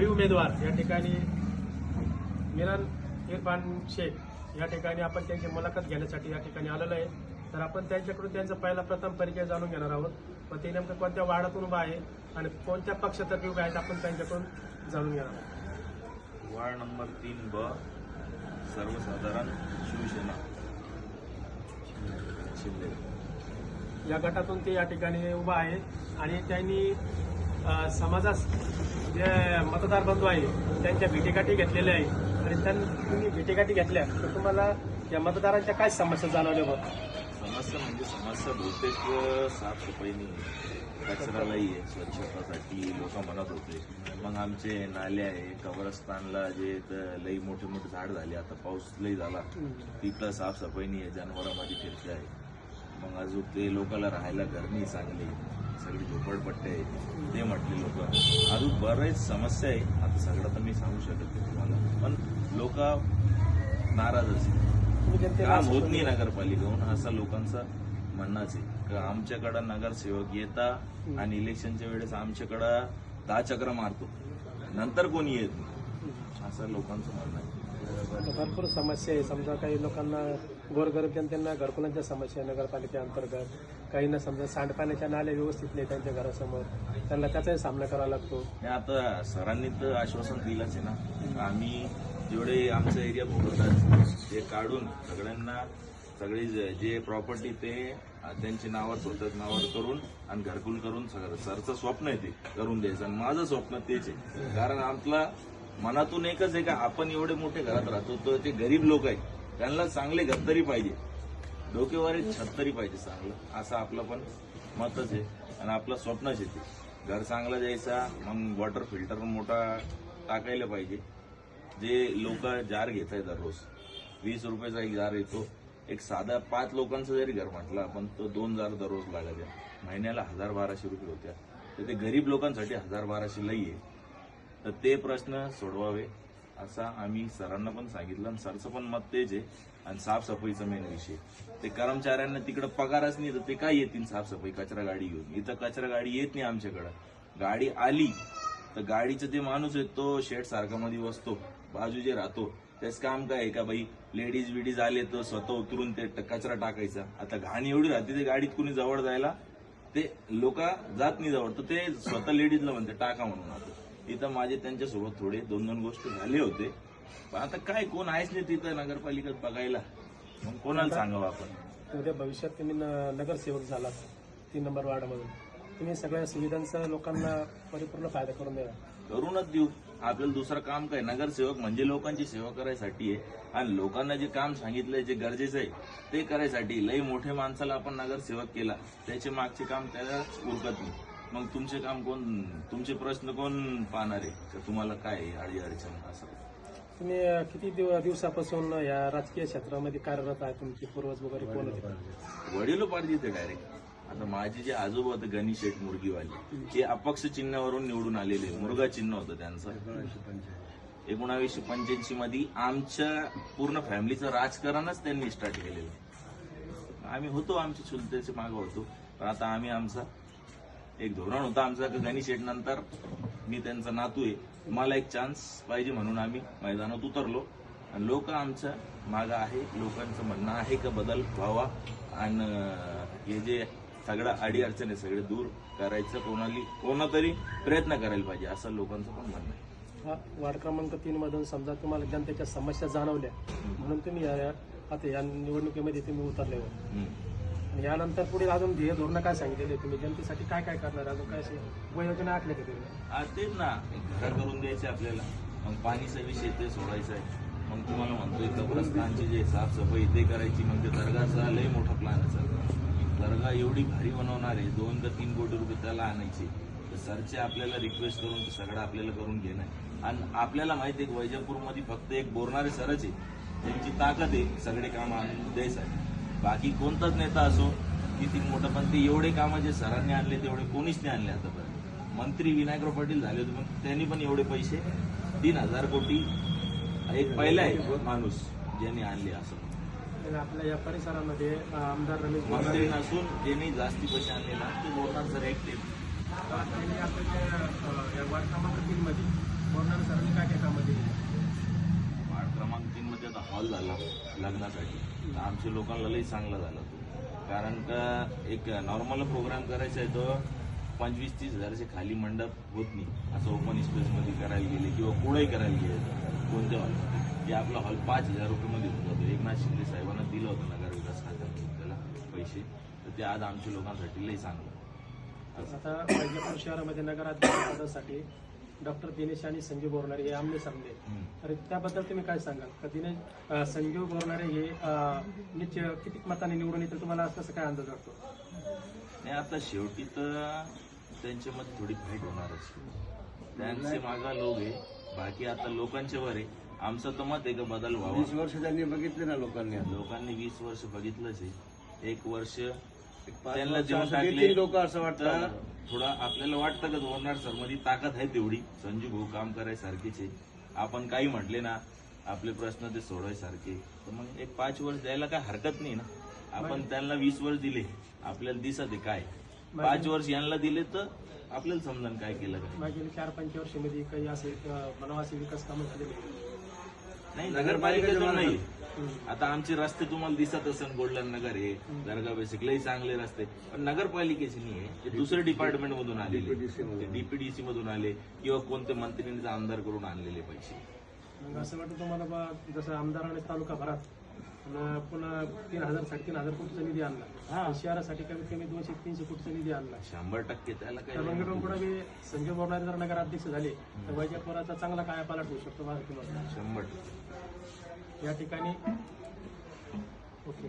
भावी उमेदवार या ठिकाणी मिरान इरफान शेख या ठिकाणी आपण त्यांची मुलाखत घेण्यासाठी या ठिकाणी आलेलो आहे. तर आपण त्यांच्याकडून त्यांचा पहिला प्रथम परिचय जाणून घेणार आहोत. व ते नेमकं कोणत्या वार्डातून उभा आहे आणि कोणत्या पक्षातर्फे उभे आहेत आपण त्यांच्याकडून जाणून घेणार आहोत. वार्ड नंबर तीन ब सर्वसाधारण शिवसेना. शिंदे. या गटातून ते या ठिकाणी उभा आहे आणि त्यांनी समाजास जे मतदार बंधू आहे त्यांच्या भेटीगाठी घेतलेल्या आहे. आणि त्यांनी तुम्ही भेटीगाठी घेतल्या तर तुम्हाला या मतदारांच्या काय समस्या जाणवल्या बघ? समस्या म्हणजे समस्या बहुतेक साफसफाई नाही. कचरा आहे स्वच्छतासाठी लोक म्हणत होते. मग आमचे नाले आहे कब्रस्तानला जे लई मोठे मोठे झाड झाले आता पाऊस लई झाला. तिथं साफसफाई नाही आहे जनावरांमध्ये फिरते आहे. मग अजून ते लोकांना राहायला घर नाही सगळी झोपडपट्टे आहे ते म्हटले लोक अजून बरेच समस्या आहे. आता सगळं तर मी सांगू शकत नाही तुम्हाला पण लोक तुम्ही जनतेला काम असं होत नाही नगरपालिकेहून असं लोकांचं म्हणणंच आहे. का आमच्याकडं नगरसेवक येता आणि इलेक्शनच्या वेळेस आमच्याकडं दहा चक्र मारतो. नंतर कोणी येत नाही. असं लोकांचं म्हणणं आहे. भरपूर समस्या आहे. समजा काही लोकांना गोरगरीब जनतेना घरकुलांच्या समस्या नगरपालिकेअंतर्गत. काहींना समजा सांडपाण्याच्या नाल्या व्यवस्थित नाही त्यांच्या घरासमोर त्यांना त्याचाही सामना करावा लागतो. आणि आता सरांनी तर आश्वासन दिलंच आहे ना. आम्ही जेवढे आमचा एरिया भोगवतात ते काढून सगळ्यांना सगळी जे- जे प्रॉपर्टी ते अं, त्यांची नावावर स्वतः नावावर करून आणि घरकुल करून सगळं सरचं स्वप्न आहे ते करून द्यायचं आणि माझं स्वप्न तेच आहे. कारण आपला मनातून एकच आहे का आपण एवढे मोठे घरात राहतो तर ते गरीब लोक आहेत. त्यांना चांगले घर तरी पाहिजे. डोकेवर एक छत तरी पाहिजे चांगलं. असं आपलं पण मतच आहे. आणि आपलं स्वप्नच येते घर चांगलं द्यायचा मग वॉटर फिल्टर मोठा टाकायला पाहिजे. जे लोक जार घेत आहेत दररोज. वीस रुपयाचा एक जार येतो. एक साधा पाच लोकांचं जरी घर म्हटलं आपण तो दोन जार दररोज लागायच्या महिन्याला हजार बाराशे रुपये होत्या. तर ते गरीब लोकांसाठी हजार बाराशे लई आहे. तर ते प्रश्न सोडवावे. असा आम्ही सरांना पण सांगितलं आणि सरचं पण मत तेच आहे. आणि साफसफाईचा मेन विषय. ते कर्मचाऱ्यांना तिकडं पगारच नाही तर ते काय येतील साफसफाई? कचरा गाडी घेऊन. इथं कचरा गाडी येत नाही आमच्याकडं. गाडी आली तर गाडीचं जे माणूस आहे तो शेड सारखा मध्ये बसतो बाजू जे राहतो. त्याच काम काय आहे का बाई? लेडीज विडीज आले तर स्वतः उतरून ते कचरा टाकायचा. आता घाण एवढी राहते ते गाडीत कुणी जवळ जायला ते लोक जात नाही जवळ. तर ते स्वतः लेडीजला म्हणते टाका म्हणून आता इथं माझे त्यांच्यासोबत थोडे दोन दोन गोष्टी झाले होते. पण आता काय कोण आहेच नाही तिथं नगरपालिकेत बघायला. मग कोणाला सांगावं आपण? उद्या भविष्यात तुम्ही न- नगरसेवक झालात तीन नंबर वार्डमधून. तुम्ही सगळ्या सुविधांचा लोकांना परिपूर्ण फायदा करून द्या. करूनच देऊ. आपल्याला दुसरं काम काय? नगरसेवक म्हणजे लोकांची सेवा करायसाठी आहे. आणि लोकांना जे काम सांगितलंय जे गरजेचं आहे ते करायसाठी लई मोठ्या माणसाला आपण नगरसेवक केला. त्याचे मागचे काम त्याला उरकत नाही. मग तुमचे काम कोण तुमचे प्रश्न कोण पाहणार आहे? का तुम्हाला काय आहे अडी अडचण असं? तुम्ही किती दिव- दिवसापासून या राजकीय क्षेत्रामध्ये कार्यरत आहे तुमचे पूर्वज वगैरे कोण होते? वडील पाहिजे ते डायरेक्ट आता माझे जे आजोबा होते गणेश शेठ मुरगीवाले ते अपक्ष चिन्हावरून निवडून आलेले मुरगा चिन्ह होतं त्यांचं. एकोणावीसशे पंच्याऐंशी मध्ये आमच्या पूर्ण फॅमिलीचं राजकारणच त्यांनी स्टार्ट केलेलं आम्ही होतो आमच्या चुलत्याच्या मागं होतो. पण आता आम्ही आमचा एक धोरण होतं आमचा की गणेश शेठ नंतर मी त्यांचा नातू आहे. मला एक चान्स पाहिजे म्हणून आम्ही मैदानात उतरलो. आणि लोक आमच्या मागं आहे लोकांचं म्हणणं आहे का बदल व्हावा? आणि हे जे सगळं अडी अडचणी सगळे दूर करायचं कोणाली कोणा तरी प्रयत्न करायला पाहिजे असं लोकांचं पण म्हणणं आहे. हा वार्ड क्रमांक तीन मधून समजा तुम्हाला जनतेच्या समस्या जाणवल्या म्हणून तुम्ही या आता या निवडणुकीमध्ये तुम्ही उतरले हो. म्हणजे यानंतर पुढे अजून ध्येय धोरणं काय सांगितले तुम्ही? जनतेसाठी काय काय करणार? अजून काय असे उपाययोजना आखल्या का तुम्ही? तेच ना. घर करून द्यायचे आपल्याला. मग पाणीचा विषय ते सोडायचा आहे. मग तुम्हाला म्हणतोय कब्रस्तानची जे साफसफाई ते करायची मग ते दर्गाचा लय मोठा प्लॅन आहे सर दर्गा एवढी भारी बनवणार आहे. दोन ते तीन कोटी रुपये त्याला आणायचे. तर सरचे आपल्याला रिक्वेस्ट करून ते सगळं आपल्याला करून घेणं आहे. आणि आपल्याला माहिती आहे वैजापूरमध्ये फक्त एक बोरणारे सरच आहे. त्यांची ताकद आहे सगळे काम आणून द्यायचं आहे. बाकी कोणताच नेता असो किती मोठं पण ते एवढे कामं जे सरांनी आणले तेवढे कोणीच नाही आणले आतापर्यंत. मंत्री विनायकराव पाटील झाले होते पण त्यांनी पण एवढे पैसे तीन हजार कोटी एक पहिला आहे माणूस ज्यांनी आणले असं. आपल्या या परिसरामध्ये आमदार रमेश मंत्री नसून ज्यांनी जास्ती पैसे आणले ना ते बोलणार सर एक ते. अ, त्यांनी आपल्या त्या, अ, या वार्ड क्रमांक तीन मध्ये बोलणार सरांनी काय काय कामं दिली क्रमांक तीन मध्ये आता हॉल झाला लग्नासाठी. तर आमच्या लोकांना लई चांगला झाला. तो कारण का एक नॉर्मल प्रोग्राम करायचा आहे तो पंचवीस तीस हजाराचे खाली मंडप होत नाही. असं ओपन स्पेसमध्ये करायला गेले किंवा पुढे करायला गेले कोणत्या हॉलमध्ये की आपला हॉल पाच हजार रुपयेमध्ये होत. होतो एकनाथ शिंदे साहेबांना दिलं होतं नगर विकास खात्यातून त्याला पैसे. तर ते आज आमच्या लोकांसाठी लई चांगलं. आता वैजापूर शहरामध्ये नगराध्यक्ष डॉक्टर दिनेश आणि संजीव बोरणारे हे आमने सामने. तर त्याबद्दल तुम्ही काय सांगाल? का दिनेश संजीव बोरणारे हे निश्चय किती मताने निवडून येतील तुम्हाला कसं काय अंदाज वाटतो? नाही आता शेवटी तर त्यांच्यामध्ये थोडी फाईट होणारच त्यांचे मागा लोक आहे. बाकी आता लोकांच्या वर आहे. आमचं तर मत आहे का बदल व्हावा. वीस वर्ष त्यांनी बघितले ना लोकांनी. लोकांनी वीस वर्ष बघितलंच आहे. एक वर्ष त्यांना असं देतील लोक असं वाटतं. थोडं आपल्याला वाटतं का दोनणार सरमध्ये ताकद आहे तेवढी. संजू भाऊ काम करायसारखीच आहे आपण काही म्हटले ना आपले प्रश्न ते सोडवायसारखे तर मग एक पाच वर्ष द्यायला काय हरकत नाही ना? आपण त्यांना वीस वर्ष दिले. आपल्याला दिसत आहे काय? पाच वर्ष यांना दिले तर आपल्याला समजून काय केलं काय? चार पंच वर्षामध्ये काही असे अं, बनवासी विकास कामं झालेली आहेत. नाही नगरपालिकेतून नाही. आता आमचे रस्ते तुम्हाला दिसत असेल गोल्डन नगर आहे दर्गा बेसिक लई चांगले रस्ते. पण नगरपालिकेचे नाही आहे ते दुसरे डिपार्टमेंट मधून आलेले. डीपीडीसी मधून. आले किंवा कोणत्या मंत्र्यांनी आमदार करून आणलेले पैसे. असं वाटतं तुम्हाला बा जसं आमदाराने तालुका भरात आणि पुन्हा तीन हजार साडेतीन हजार कोटीचा निधी आणला. आणि शहरासाठी कमीत कमी दोनशे तीनशे कोटीचा निधी आणला. शंभर टक्के त्याला पुढे मी संजय बोरणारे जर नगराध्यक्ष झाले तर वैजापुराचा चांगला काय पालट होऊ शकतो शंभर टक्के. या ठिकाणी. ओके.